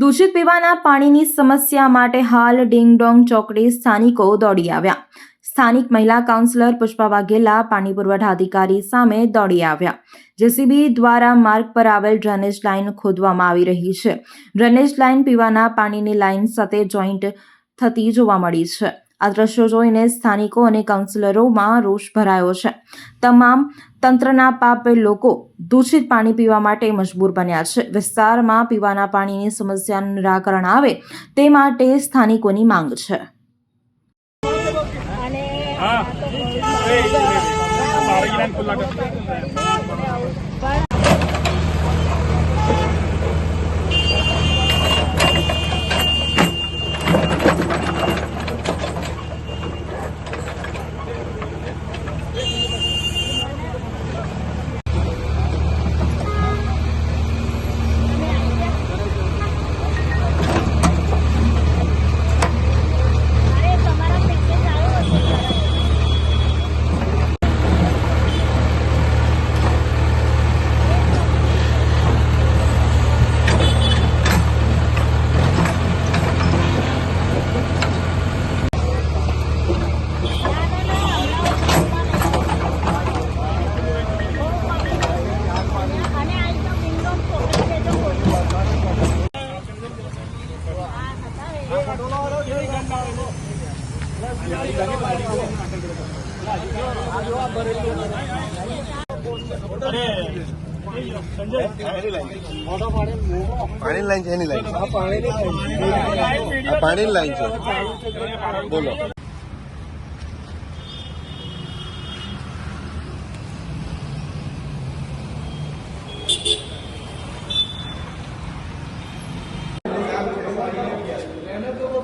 દૂષિત પીવાના પાણીની સમસ્યા માટે હાલ ડિંગડોંગ ચોકડી સ્થાનિકો દોડી આવ્યા. સ્થાનિક મહિલા કાઉન્સિલર પુષ્પા વાઘેલા પાણી પુરવઠા અધિકારી સામે દોડી આવ્યા. જેસીબી દ્વારા માર્ગ પર આવેલ ડ્રેનેજ લાઇન ખોદવામાં આવી રહી છે. ડ્રેનેજ લાઇન પીવાના પાણીની લાઇન સાથે જોઈન્ટ થતી જોવા મળી છે. આ દ્રશ્યો જોઈને સ્થાનિકો અને કાઉન્સિલરોમાં રોષ ભરાયો છે. તમામ તંત્રના પાપે લોકો દૂષિત પાણી પીવા માટે મજબૂર બન્યા છે. વિસ્તારમાં પીવાના પાણીની સમસ્યાનું નિરાકરણ આવે તે માટે સ્થાનિકોની માંગ છે. અને હા એ મારે ઈરાન ખુલ્લા કર અરે તમારા પેકેજ આવ્યો હશે અને આ તો વિન્ડો ખોલી દેજો ખોલી હા પાણીની લાઈન છે એની લાઈન પાણી લાઈન છે. બોલો.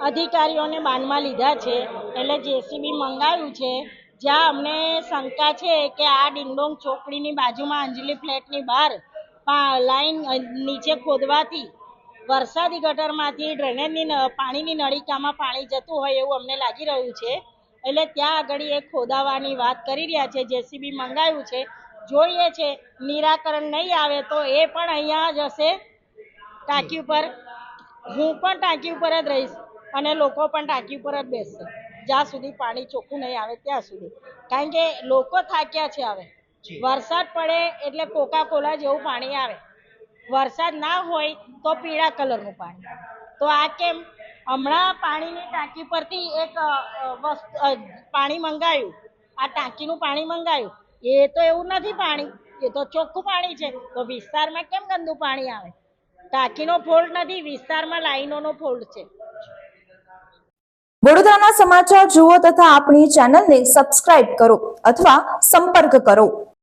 અધિકારીઓને બાનમાં લીધા છે. એટલે જેસીબી મંગાવ્યું છે. જ્યાં અમને શંકા છે કે આ ડિંગડોંગ ચોકડીની બાજુમાં અંજલી ફ્લેટની બહાર લાઈન નીચે ખોદવાથી વરસાદી ગટરમાંથી ડ્રેનેજની પાણીની નળીકામાં પાણી જતું હોય એવું અમને લાગી રહ્યું છે. એટલે ત્યાં આગળ એ ખોદાવાની વાત કરી રહ્યા છે જેસીબી મંગાવ્યું છે. જોઈએ છે નિરાકરણ નહીં આવે તો એ પણ અહીંયા જ હશે. ટાંકી ઉપર હું પણ ટાંકી ઉપર જ રહીશ અને લોકો પણ ટાંકી ઉપર જ બેસશે. જ્યાં સુધી પાણી ચોખ્ખું નહીં આવે ત્યાં સુધી. કારણ કે લોકો થાક્યા છે હવે. વરસાદ પડે એટલે કોકા કોલા જેવું પાણી આવે. વરસાદ ના હોય તો પીળા કલરનું પાણી. તો આ કેમ? હમણાં પાણીની ટાંકી પરથી એક પાણી મંગાવ્યું આ ટાંકીનું પાણી મંગાવ્યું એ તો એવું નથી પાણી. એ તો ચોખ્ખું પાણી છે. તો વિસ્તારમાં કેમ ગંદુ પાણી આવે? ટાંકીનો ફોલ્ટ નથી, વિસ્તારમાં લાઈનોનો ફોલ્ટ છે. વડોદરાના સમાચાર જુઓ તથા આપણી ચેનલને સબસ્ક્રાઇબ કરો અથવા સંપર્ક કરો.